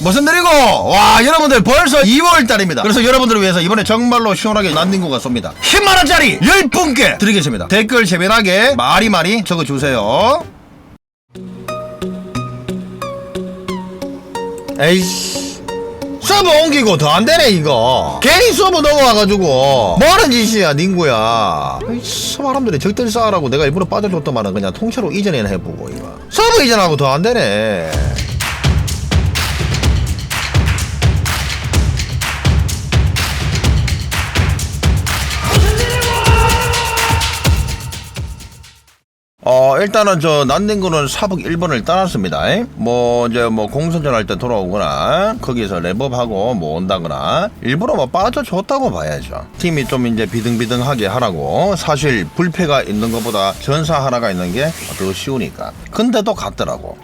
무슨 일이고? 와 여러분들 벌써 2월달입니다. 그래서 여러분들을 위해서 이번에 정말로 시원하게 난닝구가 쏩니다. 10만원짜리 10분께 드리겠습니다. 댓글 재미나게 마리마리 적어주세요. 에이씨. 서버 옮기고 더 안되네 이거. 괜히 서버 넘어와가지고. 뭐하는 짓이야 닝구야. 에이씨 사람들이 적들 쌓으라고 내가 일부러 빠져줬더만은 그냥 통째로 이전이나 해보고 이거. 서버 이전하고 더 안되네 어 일단은 저 난닝구는 사북 1번을 떠났습니다. 에? 뭐 이제 뭐 공선전 할 때 돌아오거나 거기서 랩업하고 뭐 온다거나 일부러 뭐 빠져줬다고 봐야죠. 팀이 좀 이제 비등비등하게 하라고. 사실 불패가 있는 것보다 전사 하나가 있는 게 더 쉬우니까. 근데도 갔더라고.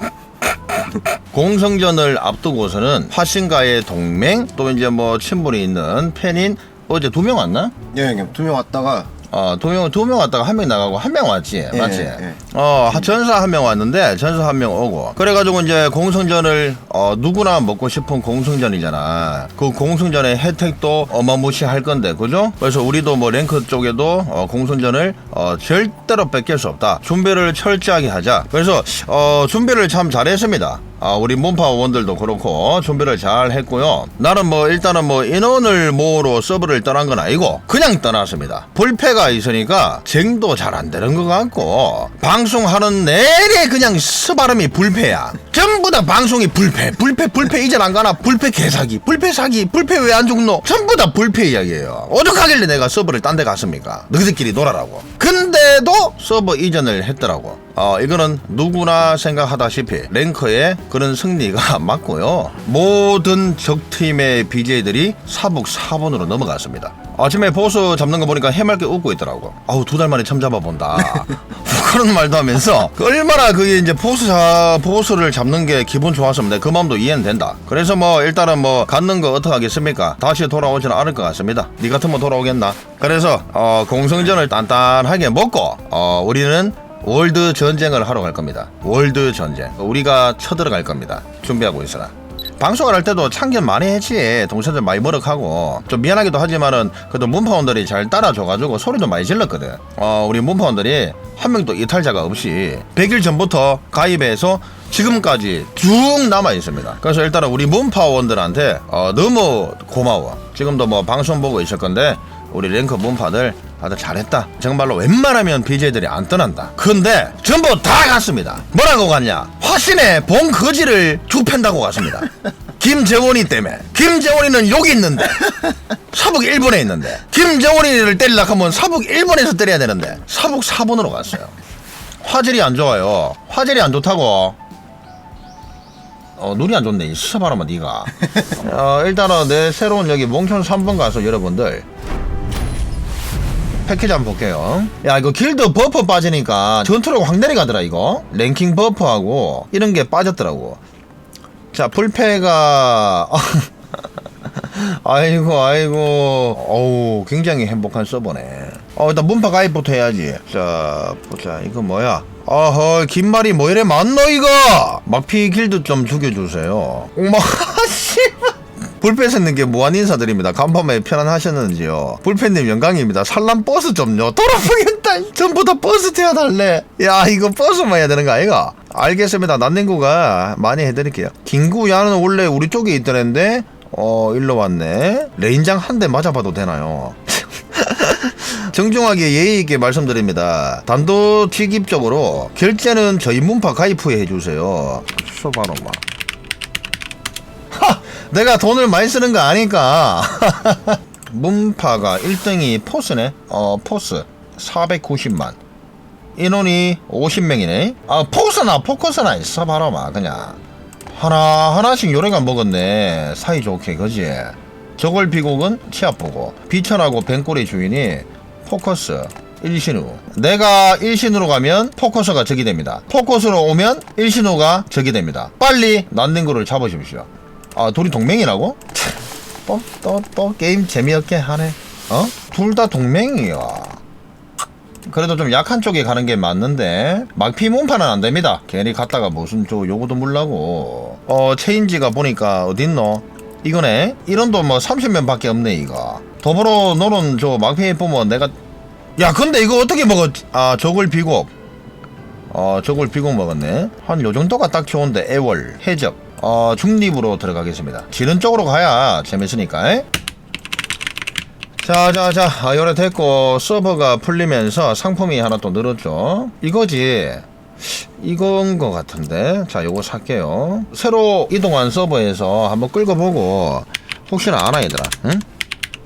공성전을 앞두고서는 화신과의 동맹 또 이제 뭐 친분이 있는 팬인 어제 두 명 왔나? 예, 형님 두 명 왔다가 어, 두 명, 두 명 왔다가 한 명 나가고 한 명 왔지. 예, 맞지? 예. 어, 하- 전사 한 명 왔는데, 전사 한 명 오고. 그래가지고 이제 공성전을, 어, 누구나 먹고 싶은 공성전이잖아. 그 공성전의 혜택도 어마무시할 건데, 그죠? 그래서 우리도 뭐 랭크 쪽에도, 어, 공성전을, 어, 절대로 뺏길 수 없다. 준비를 철저하게 하자. 그래서, 어, 준비를 참 잘했습니다. 아, 우리 문파원들도 그렇고 준비를 잘 했고요. 나는 뭐 일단은 뭐 인원을 모으러 서브를 떠난 건 아니고 그냥 떠났습니다. 불패가 있으니까 쟁도 잘 안 되는 것 같고 방송하는 내내 그냥 스바름이 불패야. 전부 다 방송이 불패, 불패, 불패 이제 안 가나 불패 개사기, 불패 사기, 불패 왜 안 죽노? 전부 다 불패 이야기예요. 어떡하길래 내가 서브를 딴 데 갔습니까? 너희들끼리 놀아라고. 근데도 서버 이전을 했더라고. 어, 이거는 누구나 생각하다시피 랭커의 그런 승리가 맞고요. 모든 적팀의 BJ들이 사북 4번으로 넘어갔습니다. 아침에 보스 잡는 거 보니까 해맑게 웃고 있더라고. 아우, 두 달 만에 참 잡아본다. 그런 말도 하면서 그 얼마나 그게 이제 자, 보스를 잡는 게 기분 내가 그 마음도 이해는 된다. 그래서 뭐 일단은 뭐 갖는 거 어떻게 하겠습니까? 다시 돌아오지는 않을 것 같습니다. 니 같으면 돌아오겠나? 그래서 어, 공성전을 단단하게 먹고 어, 우리는 월드 전쟁을 하러 갈 겁니다. 월드 전쟁. 우리가 쳐들어갈 겁니다. 준비하고 있어라. 방송을 할 때도 참견 많이 했지. 동생들 많이 머럭하고. 좀 미안하기도 하지만은, 그래도 문파원들이 잘 따라줘가지고 소리도 많이 질렀거든. 어, 우리 문파원들이 한 명도 이탈자가 없이 100일 전부터 가입해서 지금까지 쭉 남아 있습니다. 그래서 일단은 우리 문파원들한테 어, 너무 고마워. 지금도 뭐 방송 보고 있을 건데, 우리 랭크 문파들 다들 잘했다. 정말로 웬만하면 BJ들이 안 떠난다. 근데 전부 다 갔습니다. 뭐라고 갔냐? 화신의 봉 거지를 주팬다고 갔습니다. 김재원이 때문에. 김재원이는 여기 있는데. 사북 1번에 있는데. 김재원이를 때리려고 하면 사북 1번에서 때려야 되는데. 사북 4번으로 갔어요. 화질이 안 좋아요. 화질이 안 좋다고. 어, 눈이 안 좋네. 수사바라마 니가. 어, 일단은 내 새로운 여기 몽촌 3번 가서 여러분들 패키지 한번 볼게요. 야, 이거 길드 버프 빠지니까 전투력 확 내려가더라, 이거. 랭킹 버프하고 이런 게 빠졌더라고. 자, 불패가. 아이고, 아이고. 어우, 굉장히 행복한 서버네. 어, 일단 문파 가입부터 해야지. 자, 보자. 이거 뭐야? 어허, 긴 말이 뭐 이래 많노, 이거? 막피 길드 좀 죽여주세요. 씨발. 불패스님 게 무한 인사드립니다. 간밤에 편안하셨는지요? 불패님 영광입니다. 산란 버스 좀요. 돌아보겠다. 전부 다 버스 태워달래. 야 이거 버스만 해야 되는 거 아이가? 알겠습니다. 난닝구가 많이 해드릴게요. 김구야는 원래 우리 쪽에 있던 애인데 어 일로 왔네. 레인장 한 대 맞아봐도 되나요? 정중하게 예의 있게 말씀드립니다. 단도직입적으로 결제는 저희 문파 가입 후에 해주세요. 수바로 막. 하! 내가 돈을 많이 쓰는 거 아니까. 문파가 1등이 포스네. 어, 포스. 490만. 인원이 50명이네. 아, 포스나 포커스나 있어 봐라마 그냥. 하나 하나씩 요래가 먹었네. 사이 좋게 그지. 저걸 비곡은 치아 보고 비천하고 뱅꼬리 주인이 포커스 1신우 내가 1신으로 가면 포커스가 적이 됩니다 포커스로 오면 1신우가 적이 됩니다 빨리 난닝구를 잡으십시오 아 둘이 동맹이라고? 또또 또 게임 재미없게 하네. 어? 둘 다 동맹이야. 그래도 좀 약한 쪽에 가는 게 맞는데 막피 문파는 안 됩니다. 괜히 갔다가 무슨 저 요거도 물라고. 어 체인지가 보니까 어딨노? 이거네. 이런도 뭐 30명밖에 없네 이거. 더불어 너는 저 막팽이 보면 내가 야 근데 이거 어떻게 먹었 아 저걸 비곡 어 저걸 비곡 먹었네. 한 요 정도가 딱 좋은데 애월 해적 어 중립으로 들어가겠습니다. 지른 쪽으로 가야 재밌으니까. 에? 자 자 자 아, 요래 됐고 서버가 풀리면서 상품이 하나 또 늘었죠. 이거지. 이건 거 같은데. 자 요거 살게요. 새로 이동한 서버에서 한번 끌고 보고 혹시나 아나 얘들아. 응?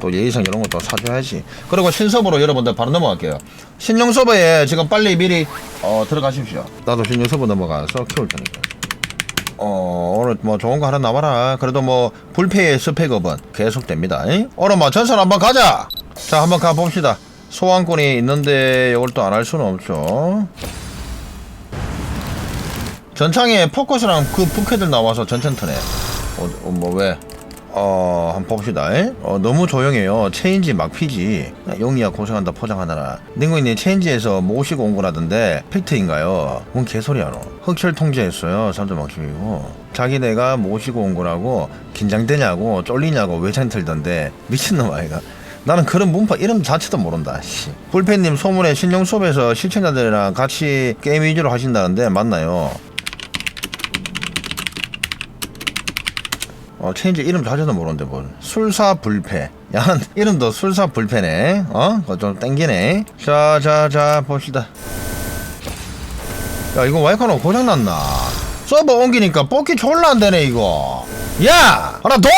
또 예의상 이런 것도 사줘야지. 그리고 신서버로 여러분들 바로 넘어갈게요. 신용 서버에 지금 빨리 미리 어, 들어가십시오. 나도 신용 서버 넘어가서 키울 테니까 어 오늘 뭐 좋은 거 하나 나와라. 그래도 뭐 불패의 스펙업은 계속됩니다. 뭐 전선 한번 가자! 자 한번 가봅시다. 소환권이 있는데 이걸 또 안 할 수는 없죠. 전창에 포커스랑 그 부캐들 나와서 전천 트네. 어, 어, 뭐 왜? 어, 한번 봅시다. 에? 어, 너무 조용해요. 체인지 막 피지. 용이야 고생한다 포장하느라. 닝구이님 체인지에서 모시고 온 거라던데 팩트인가요? 뭔 개소리야 너. 흑철 통제했어요. 사람들 막 죽이고. 자기네가 모시고 온 거라고 긴장되냐고 쫄리냐고 외장 틀던데 미친놈 아이가. 나는 그런 문파 이름 자체도 모른다. 씨. 불펜님 소문에 신용 수업에서 시청자들이랑 같이 게임 위주로 하신다는데 맞나요? 어, 체인지 이름 자체도 모르는데 뭘. 술사불패. 야, 이름도 술사불패네. 어? 그거 좀 땡기네. 자, 자, 자, 봅시다. 야, 이거 와이카노 고장났나? 서버 옮기니까 뽑기 졸라 안 되네, 이거. 야! 하나 더!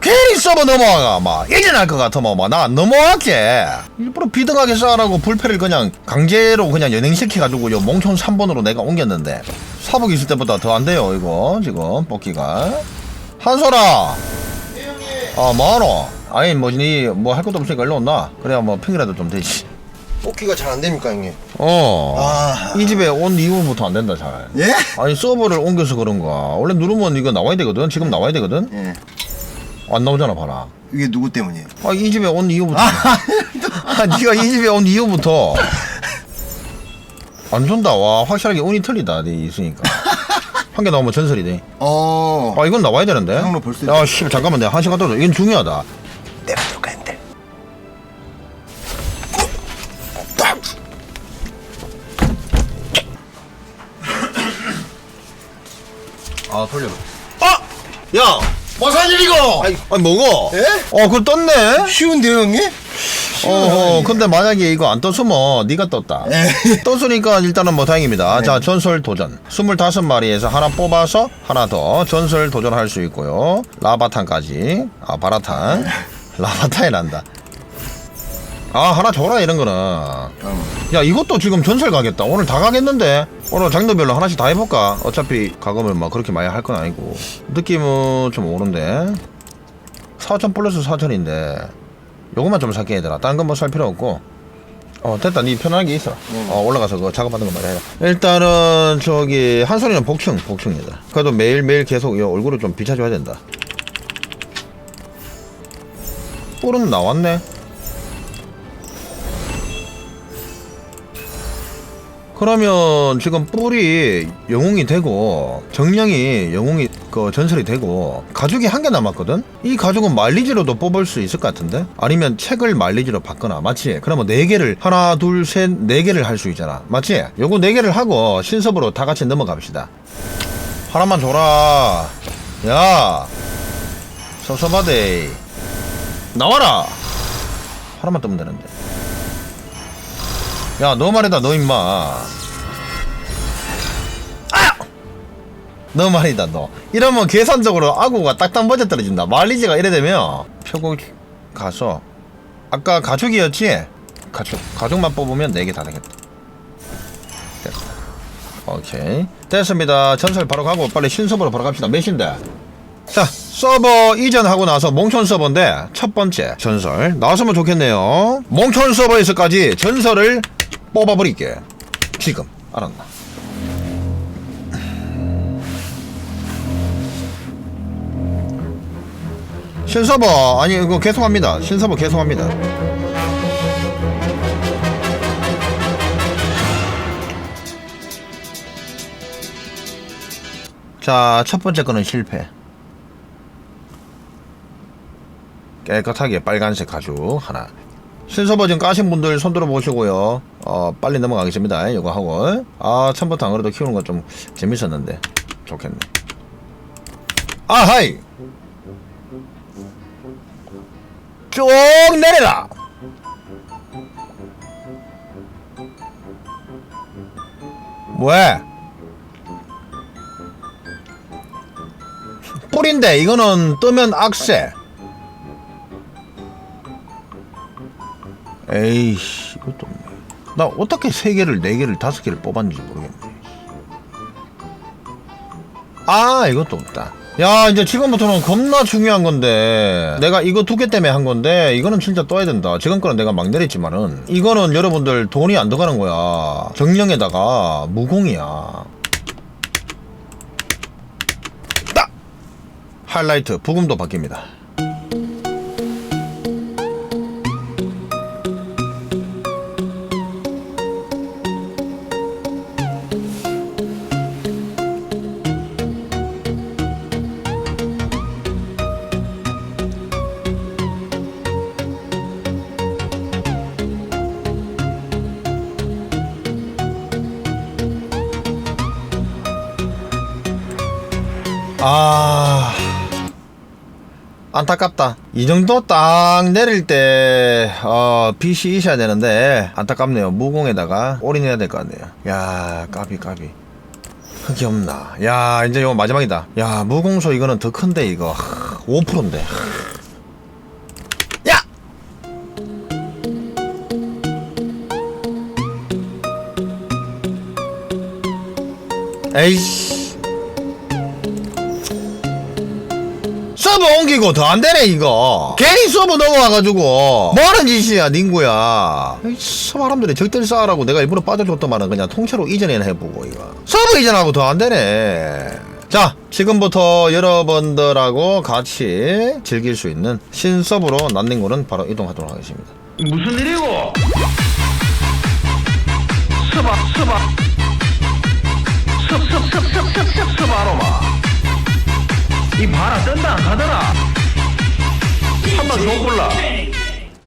괜히 서버 넘어가, 막. 예전할 것 막, 나안 넘어갈게. 일부러 비등하게 싸라고 불패를 그냥 강제로 그냥 연행시켜가지고, 요 몽촌 3번으로 내가 옮겼는데. 사복 있을 때보다 더 안 돼요, 이거. 지금, 뽑기가. 한솔아. 아, 뭐하노? 아니, 뭐니, 뭐 할 것도 없으니까 일로 온나? 그래야 뭐 핑이라도 좀 되지. 뽑기가 잘 안 됩니까 형님? 어. 아. 이 집에 온 이후부터 안 된다, 잘. 예? 아니, 서버를 옮겨서 그런가. 원래 누르면 이거 나와야 되거든? 지금 나와야 되거든? 예. 안 나오잖아, 봐라. 이게 누구 때문이에요? 아, 이 집에 온 이후부터. 아, 니가 이 집에 온 이후부터. 안 준다. 와, 확실하게 운이 틀리다, 니 있으니까. 한 개 나오면 전설이 돼. 어. 아, 이건 나와야 되는데? 형로 벌써 야, 씨, 잠깐만, 내가 한 시간 떠줘. 이건 중요하다. 내가 들어가는데. 아, 돌려. 아! 야! 뭐산 일이고? 아니, 아니 뭐고? 예? 어, 그거 떴네? 쉬운데요 형님? 어, 근데 만약에 이거 안 떴으면 네가 떴다. 예. 떴으니까 일단은 뭐 다행입니다. 네. 자, 전설 도전. 25마리에서 하나 뽑아서 하나 더 전설 도전할 수 있고요. 라바탄까지. 아, 바라탄. 라바탄이 난다. 아, 하나 줘라, 이런 거는. 어. 야, 이것도 지금 전설 가겠다. 오늘 다 가겠는데? 오늘 장르별로 하나씩 다 해볼까? 어차피 가거면 막 그렇게 많이 할 건 아니고. 느낌은 좀 오는데. 4천 플러스 4천인데. 요것만 좀 살게 얘들아. 다른 건 뭐 살 필요 없고. 어, 됐다. 니 편하게 있어. 어, 올라가서 그거 작업하는 거 말이야. 일단은, 저기, 한솔이는 복층, 복층이다. 그래도 매일매일 계속 이 얼굴을 좀 비춰줘야 된다. 뿔은 나왔네. 그러면 지금 뿔이 영웅이 되고 정령이 영웅이 그 전설이 되고 가죽이 한 개 남았거든. 이 가죽은 말리지로도 뽑을 수 있을 것 같은데 아니면 책을 말리지로 바거나 맞지? 그러면 네 개를 하나 둘 셋 네 개를 할 수 있잖아. 맞지? 요거 네 개를 하고 신섭으로 다 같이 넘어갑시다. 하나만 줘라. 야 섭섭하대. 나와라. 하나만 뜨면 되는데. 야, 너 말이다, 너 임마. 아! 너 말이다, 너. 이러면 계산적으로 아구가 딱딱 맞아 떨어진다. 말리지가 이래 되면 표고 가서 아까 가죽이었지? 가죽. 가죽만 뽑으면 4개 다 되겠다. 됐다. 오케이. 됐습니다. 전설 바로 가고 빨리 신서버로 바로 갑시다. 몇인데? 자, 서버 이전하고 나서 몽촌 서버인데 첫 번째 전설 나왔으면 좋겠네요. 몽촌 서버에서까지 전설을 뽑아버릴게. 지금 알았나? 신서버 아니 이거 계속합니다. 신서버 계속합니다. 자, 첫 번째 거는 실패. 깨끗하게 빨간색 가죽 하나. 신서 버전 까신 분들 손 들어 보시고요. 어, 빨리 넘어가겠습니다. 이거 하고. 아, 처음부터 안 그래도 키우는 건 좀 재밌었는데. 좋겠네. 아 하이! 쭉 내려라! 왜? 뿔인데 이거는 뜨면 악세. 에이씨 이것도 없네. 나 어떻게 세 개를 네 개를 다섯 개를 뽑았는지 모르겠네. 아 이것도 없다. 야 이제 지금부터는 겁나 중요한 건데 내가 이거 두 개 때문에 한 건데 이거는 진짜 떠야 된다. 지금 거는 내가 막 내렸지만은 이거는 여러분들 돈이 안 들어가는 거야. 정령에다가 무공이야. 딱 하이라이트 부금도 바뀝니다. 아 안타깝다. 이 정도 딱 내릴 때 어, 빛이 있어야 되는데 안타깝네요. 무공에다가 올인해야 될 것 같네요. 야 까비 까비. 흙이 없나. 야 이제 이거 마지막이다. 야 무공소 이거는 더 큰데 이거. 5%인데. 야! 에이씨 서버 옮기고 더 안 되네 이거. 괜히 서버 넘어와가지고. 뭐하는 짓이야 닝구야. 이 사람들이 적들 쌓으라고 내가 일부러 빠져줬더만은 그냥 통째로 이전이나 해보고 이거. 서버 이전하고 더 안 되네. 자 지금부터 여러분들하고 같이 즐길 수 있는 신서버로 난닝구는 바로 이동하도록 하겠습니다. 무슨 일이고? 섭, 섭, 서봐로마. 이 바라 뜬다 안 가더라. 한 번 더 골라.